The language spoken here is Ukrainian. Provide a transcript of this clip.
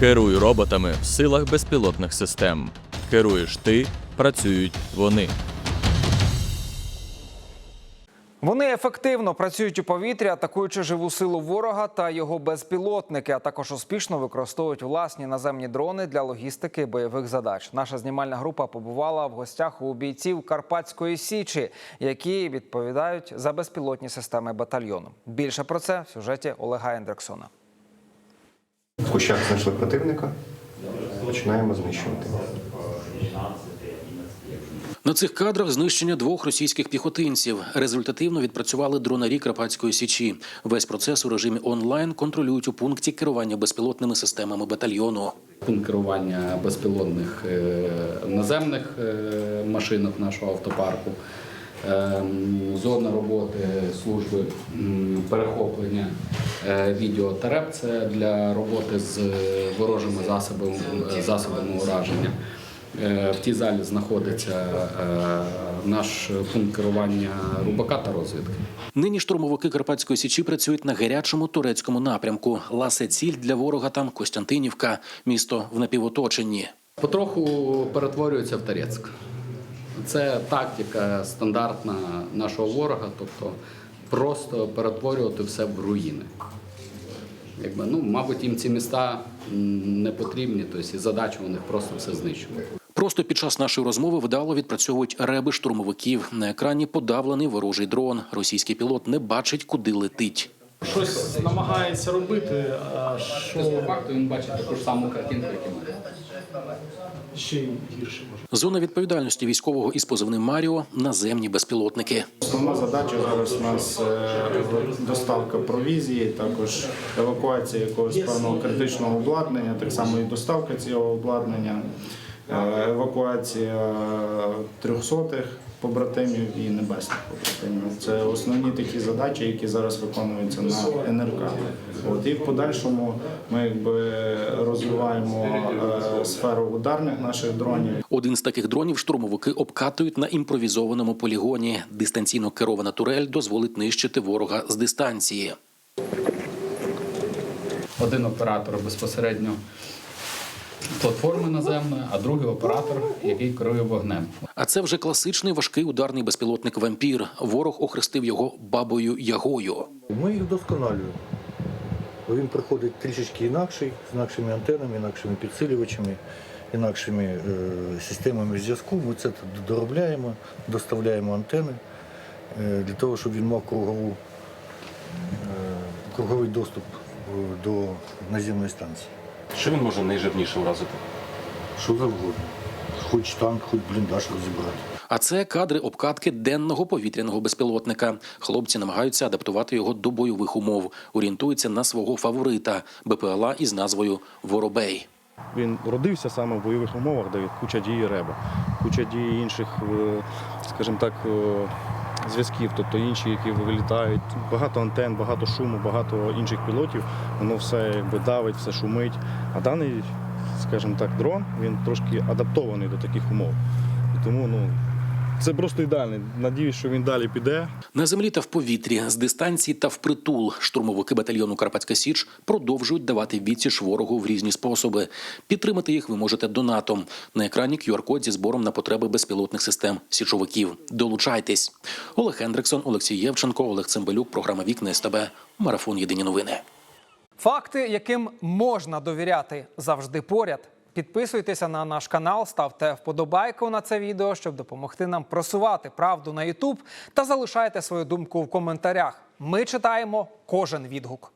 Керуй роботами в силах безпілотних систем. Керуєш ти, працюють вони. Вони ефективно працюють у повітрі, атакуючи живу силу ворога та його безпілотники, а також успішно використовують власні наземні дрони для логістики бойових задач. Наша знімальна група побувала в гостях у бійців Карпатської січі, які відповідають за безпілотні системи батальйону. Більше про це в сюжеті Олега Ендрексона. Кущах знайшли противника, починаємо знищувати. На цих кадрах знищення двох російських піхотинців результативно відпрацювали дронарі Карпатської січі. Весь процес у режимі онлайн контролюють у пункті керування безпілотними системами батальйону. пункт керування безпілотних е, наземних е, машинок нашого автопарку, зона роботи служби перехоплення е, відео та це для роботи з ворожими засобами, засобами ураження. Е, В тій залі знаходиться е, наш пункт керування рубака та розвідки. Нині штурмовики Карпатської січі працюють на гарячому турецькому напрямку. Ласе ціль для ворога там Костянтинівка, місто в напівоточенні. Потроху перетворюється в Тарецьк. Це тактика стандартна нашого ворога, тобто просто перетворювати все в руїни. Якби, ну, мабуть, їм ці міста не потрібні, тобто і задача у них просто все знищувати. Просто під час нашої розмови вдало відпрацьовують реби штурмовиків. На екрані подавлений ворожий дрон. Російський пілот не бачить, куди летить. Щось намагається робити, а Що по факту він бачить таку ж саму картинку, як і ми. ще й гірше може. Зона відповідальності військового із позивним Маріо наземні безпілотники. Основна задача зараз у нас е, доставка провізії, також евакуація якогось певного критичного обладнання, так само і доставка цього обладнання, евакуація трьохсотих побратимів і небесних побратимів. Це основні такі задачі, які зараз виконуються на НРК. От і в подальшому ми якби розвиваємо е, сферу ударних наших дронів. Один з таких дронів штурмовики обкатують на імпровізованому полігоні. Дистанційно керована турель дозволить нищити ворога з дистанції. Один оператор безпосередньо платформи наземної, а другий оператор, який керує вогнем. А це вже класичний важкий ударний безпілотник вампір. Ворог охрестив його бабою Ягою. Ми їх вдосконалюємо. Він приходить трішечки інакший, з інакшими антенами, інакшими підсилювачами, інакшими е, системами зв'язку. Ми це доробляємо, доставляємо антени е, для того, щоб він мав кругову, е, круговий доступ е, до наземної станції. Що він може найжирніше вразити? Що завгодно. Хоч танк, хоч бліндаж розібрати. А це кадри обкатки денного повітряного безпілотника. Хлопці намагаються адаптувати його до бойових умов, орієнтуються на свого фаворита БПЛА із назвою Воробей. Він родився саме в бойових умовах, де куча дії реба, куча дії інших, е, скажімо так, е, зв'язків, тобто інші, які вилітають. Багато антен, багато шуму, багато інших пілотів. Воно все якби давить, все шумить. А даний, скажімо так, дрон він трошки адаптований до таких умов. І тому ну, це просто ідеальний. Надіюсь, що він далі піде. На землі та в повітрі, з дистанції та впритул штурмовики батальйону Карпатська Січ продовжують давати відсіч ворогу в різні способи. Підтримати їх ви можете донатом. На екрані QR-код зі збором на потреби безпілотних систем січовиків. Долучайтесь. Олег Хендриксон, Олексій Євченко, Олег Цимбалюк. Програма Вікна СТБ. Марафон Єдині новини. Факти, яким можна довіряти, завжди поряд. Підписуйтеся на наш канал, ставте вподобайку на це відео, щоб допомогти нам просувати правду на YouTube та залишайте свою думку в коментарях. Ми читаємо кожен відгук.